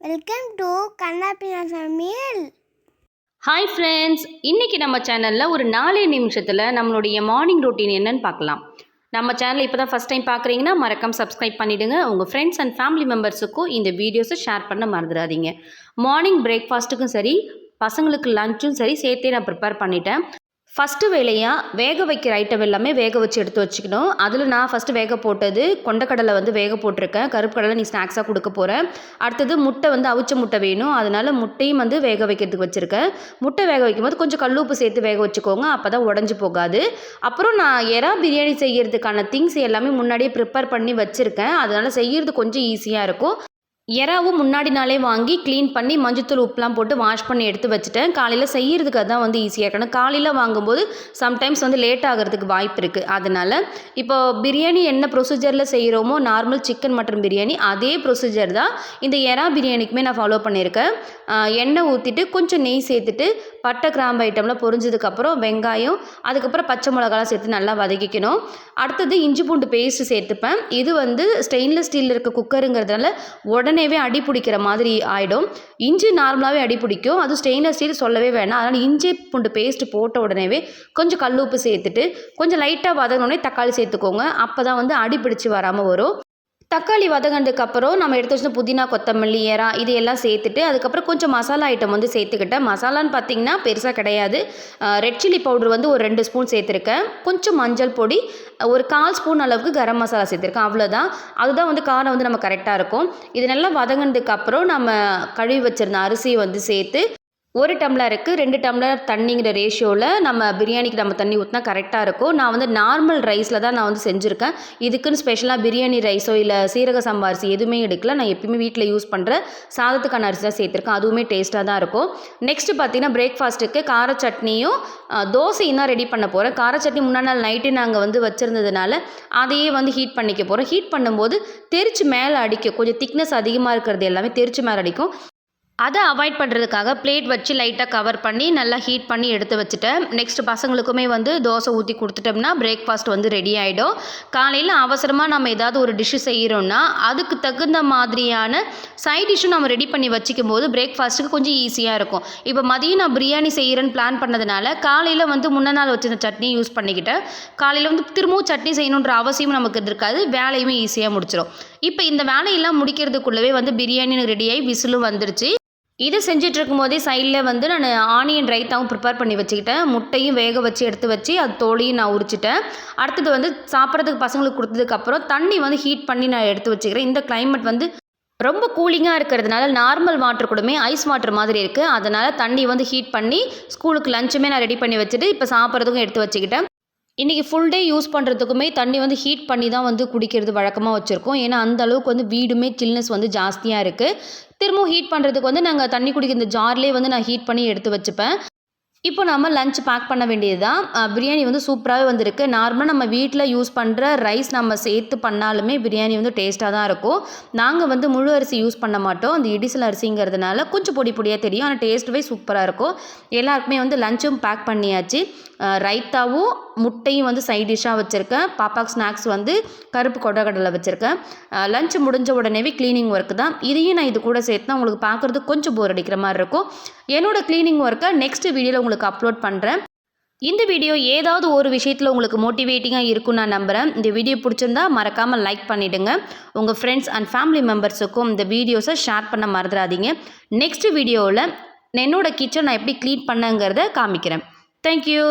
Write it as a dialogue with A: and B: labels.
A: Welcome to கண்ணாப்பினா சமையல்
B: hi friends இன்றைக்கி நம்ம சேனலில் ஒரு நாலே நிமிஷத்தில் நம்மளுடைய மார்னிங் ரொட்டீன் என்னன்னு பார்க்கலாம். நம்ம சேனல் இப்போ தான் ஃபஸ்ட் டைம் பார்க்குறீங்கன்னா மறக்காம சப்ஸ்கிரைப் பண்ணிவிடுங்க உங்கள் ஃப்ரெண்ட்ஸ் அண்ட் ஃபேமிலி மெம்பர்ஸுக்கும் இந்த வீடியோஸை ஷேர் பண்ண மறந்துடாதீங்க. மார்னிங் பிரேக்ஃபாஸ்ட்டுக்கும் சரி பசங்களுக்கு லஞ்சும் சரி சேர்த்தே நான் ப்ரிப்பேர் பண்ணிட்டேன். ஃபஸ்ட்டு வேலையாக வேக வைக்கிற ஐட்டம் எல்லாமே வேக வச்சு எடுத்து வச்சுக்கணும். அதில் நான் ஃபஸ்ட்டு வேக போட்டது கொண்டக்கடலை வந்து வேக போட்டிருக்கேன். கருப்பு கடலை நீ ஸ்நாக்ஸாக கொடுக்க போகிறேன் அடுத்தது முட்டை வந்து அவிச்ச முட்டை வேணும். அதனால் முட்டையும் வந்து வேக வைக்கிறதுக்கு வச்சுருக்கேன். முட்டை வேக வைக்கும்போது கொஞ்சம் கல்லுப்பு சேர்த்து வேக வச்சுக்கோங்க. அப்போ தான் உடஞ்சி போகாது. அப்புறம் நான் எறா பிரியாணி செய்கிறதுக்கான திங்ஸ் எல்லாமே முன்னாடியே ப்ரிப்பேர் பண்ணி வச்சுருக்கேன். அதனால் செய்கிறது கொஞ்சம் ஈஸியாக இருக்கும். எறாவும் முன்னாடி நாளே வாங்கி க்ளீன் பண்ணி மஞ்சத்தூள் உப்புலாம் போட்டு வாஷ் பண்ணி எடுத்து வச்சுட்டேன். காலையில் செய்கிறதுக்கு அதுதான் வந்து ஈஸியாக இருக்கணும். காலையில் வாங்கும்போது சம்டைம்ஸ் வந்து லேட் ஆகிறதுக்கு வாய்ப்பு இருக்குது அதனால் இப்போ பிரியாணி என்ன ப்ரொசீஜரில் செய்கிறோமோ நார்மல் சிக்கன் மட்டன் பிரியாணி அதே ப்ரொசீஜர் தான். இந்த எறா பிரியாணிக்குமே நான் ஃபாலோ பண்ணியிருக்கேன். எண்ணெய் ஊற்றிட்டு கொஞ்சம் நெய் சேர்த்துட்டு பட்டை கிராம்பு ஐட்டம்லாம் பொரிஞ்சதுக்கப்புறம் வெங்காயம் அதுக்கப்புறம் பச்சை மிளகாலாம் சேர்த்து நல்லா வதக்கிக்கணும். அடுத்தது இஞ்சி பூண்டு பேஸ்ட்டு சேர்த்துப்பேன். இது வந்து ஸ்டெயின்லெஸ் ஸ்டீலில் இருக்க குக்கருங்கிறதுனால உடனே உடனேவே அடி பிடிக்கிற மாதிரி ஆகிடும் இஞ்சி நார்மலாகவே அடி பிடிக்கும். அது ஸ்டெயின்லெஸ் ஸ்டீல் சொல்லவே வேணாம். அதனால் இஞ்சி பூண்டு பேஸ்ட் போட்ட உடனேவே கொஞ்சம் கல் உப்பு சேர்த்துட்டு கொஞ்சம் லைட்டாக வதங்கினோடனே தக்காளி சேர்த்துக்கோங்க. அப்போ தான் வந்து அடி பிடிச்சி வராமல் வரும். தக்காளி வதங்கினதுக்கு அப்புறம் நம்ம எடுத்து வச்சு புதினா கொத்தமல்லி ஏரா இது எல்லாம் சேர்த்துட்டு அதுக்கப்புறம் கொஞ்சம் மசாலா ஐட்டம் வந்து சேர்த்துக்கிட்டேன். மசாலான்னு பார்த்தீங்கன்னா பெருசாக கிடையாது. ரெட் சில்லி பவுடர் வந்து ஒரு ரெண்டு ஸ்பூன் சேர்த்துருக்கேன். கொஞ்சம் மஞ்சள் பொடி ஒரு கால் ஸ்பூன் அளவுக்கு கரம் மசாலா சேர்த்துருக்கேன். அவ்வளோதான் அதுதான் வந்து காரம் வந்து நம்ம கரெக்டாக இருக்கும். இது நல்லா வதங்கினதுக்கு அப்புறம் நம்ம கழுவி வச்சுருந்த அரிசியை வந்து சேர்த்து ஒரு டம்ளருக்கு ரெண்டு டம்ளர் தண்ணிங்கிற ரேஷியோவில் நம்ம பிரியாணிக்கு நம்ம தண்ணி ஊற்றினா கரெக்டாக இருக்கும். நான் வந்து நார்மல் ரைஸில் தான் நான் வந்து செஞ்சுருக்கேன். இதுக்குன்னு ஸ்பெஷலாக பிரியாணி ரைஸோ இல்லை சீரக சம்பா அரிசி எதுவுமே எடுக்கல. நான் எப்பயுமே வீட்டில் யூஸ் பண்ணுற சாதத்துக்கான அரிசி தான் சேர்த்துருக்கேன். அதுவுமே டேஸ்ட்டாக தான் இருக்கும். நெக்ஸ்ட்டு பார்த்தீங்கன்னா பிரேக்ஃபாஸ்ட்டுக்கு கார சட்னியும் தோசையும் தான் ரெடி பண்ண போகிறேன் கார சட்னி முன்னாடி நாள் நைட்டு நாங்கள் வந்து வச்சுருந்ததுனால அதையே வந்து ஹீட் பண்ணிக்க போகிறோம் ஹீட் பண்ணும்போது தெரிச்சு மேலே அடிக்கும் கொஞ்சம் திக்னஸ் அதிகமாக இருக்கிறது எல்லாமே தெரிச்சு மேலே அடிக்கும். அதை அவாய்ட் பண்ணுறதுக்காக பிளேட் வச்சு லைட்டாக கவர் பண்ணி நல்லா ஹீட் பண்ணி எடுத்து வச்சுட்டேன். நெக்ஸ்ட் பசங்களுக்குமே வந்து தோசை ஊற்றி கொடுத்துட்டோம்னா பிரேக்ஃபாஸ்ட் வந்து ரெடி ஆகிடும் காலையில் அவசரமாக நம்ம ஏதாவது ஒரு டிஷ்ஷு செய்கிறோம்னா அதுக்கு தகுந்த மாதிரியான சைட் டிஷ்ஷும் நம்ம ரெடி பண்ணி வச்சுக்கும் போது பிரேக்ஃபாஸ்ட்டுக்கு கொஞ்சம் ஈஸியாக இருக்கும். இப்போ மதியம் நான் பிரியாணி செய்கிறேன்னு பிளான் பண்ணதுனால காலையில் வந்து முன்ன நாள் வச்சிருந்த சட்னி யூஸ் பண்ணிக்கிட்டேன். காலையில் வந்து திரும்பவும் சட்னி செய்யணுன்ற அவசியம் நமக்கு இருக்காது வேலையுமே ஈஸியாக முடிச்சிடும் இப்போ இந்த வேலையெல்லாம் முடிக்கிறதுக்குள்ளவே வந்து பிரியாணி ரெடியாகி விசிலும் வந்துருச்சு. இது செஞ்சுட்டு இருக்கும்போதே சைடில் வந்து நான் ஆனியன் ரைத்தாவும் ப்ரிப்பேர் பண்ணி வச்சுக்கிட்டேன். முட்டையும் வேக வச்சு எடுத்து வச்சு அது தோலையும் நான் உரிச்சிட்டேன். அடுத்தது வந்து சாப்பிட்றதுக்கு பசங்களுக்கு கொடுத்ததுக்கப்புறம் தண்ணி வந்து ஹீட் பண்ணி நான் எடுத்து வச்சுக்கிறேன். இந்த கிளைமேட் வந்து ரொம்ப கூலிங்காக இருக்கிறதுனால நார்மல் வாட்டர் கூடமே ஐஸ் வாட்டர் மாதிரி இருக்குது அதனால் தண்ணி வந்து ஹீட் பண்ணி ஸ்கூலுக்கு லஞ்சுமே நான் ரெடி பண்ணி வச்சுட்டு இப்போ சாப்பிட்றதுக்கும் எடுத்து வச்சுக்கிட்டேன். இன்றைக்கி ஃபுல் டே யூஸ் பண்ணுறதுக்குமே தண்ணி வந்து ஹீட் பண்ணி தான் வந்து குடிக்கிறது வழக்கமாக வச்சுருக்கோம். ஏன்னா அந்த அளவுக்கு வந்து வீடுமே சில்னஸ் வந்து ஜாஸ்தியாக இருக்குது திரும்பவும் ஹீட் பண்ணுறதுக்கு வந்து நாங்கள் தண்ணி குடிக்கிற இந்த ஜார்லேயே வந்து நான் ஹீட் பண்ணி எடுத்து வச்சுப்பேன். இப்போ நம்ம லஞ்ச் பேக் பண்ண வேண்டியது தான் பிரியாணி வந்து சூப்பராகவே வந்திருக்கு. நார்மலாக நம்ம வீட்டில் யூஸ் பண்ணுற ரைஸ் நம்ம சேர்த்து பண்ணாலுமே பிரியாணி வந்து டேஸ்ட்டாக தான் இருக்கும். நாங்கள் வந்து முழு அரிசி யூஸ் பண்ண மாட்டோம். அந்த இடிசல் அரிசிங்கிறதுனால கொஞ்சம் பொடி பொடியாக தெரியும். ஆனால் டேஸ்ட்டுவே சூப்பராக இருக்கும். எல்லாருக்குமே வந்து லஞ்சும் பேக் பண்ணியாச்சு. ரைத்தாவும் முட்டையும் வந்து சைட் டிஷ்ஷாக வச்சுருக்கேன். பாப்பாக்கு ஸ்நாக்ஸ் வந்து கருப்பு கொடக்கடலை வச்சுருக்கேன். லஞ்ச் முடிஞ்ச உடனேவே க்ளீனிங் ஒர்க் தான். இதையும் நான் இது கூட சேர்த்து உங்களுக்கு பார்க்குறதுக்கு கொஞ்சம் போர் அடிக்கிற மாதிரி இருக்கும். என்னோடய க்ளீனிங் ஒர்க்கை நெக்ஸ்ட் வீடியோவில் உங்களுக்கு அப்லோட் பண்ணுறேன் இந்த வீடியோ ஏதாவது ஒரு விஷயத்தில் உங்களுக்கு மோட்டிவேட்டிங்காக இருக்கும்னு நான் நம்புகிறேன் இந்த வீடியோ பிடிச்சிருந்தா மறக்காமல் லைக் பண்ணிவிடுங்க உங்கள் ஃப்ரெண்ட்ஸ் அண்ட் ஃபேமிலி மெம்பர்ஸுக்கும் இந்த வீடியோஸை ஷேர் பண்ண மறந்துடாதீங்க. நெக்ஸ்ட் வீடியோவில் என்னோட கிச்சன் நான் எப்படி க்ளீன் பண்ணுங்கிறத காமிக்கிறேன். தேங்க்யூ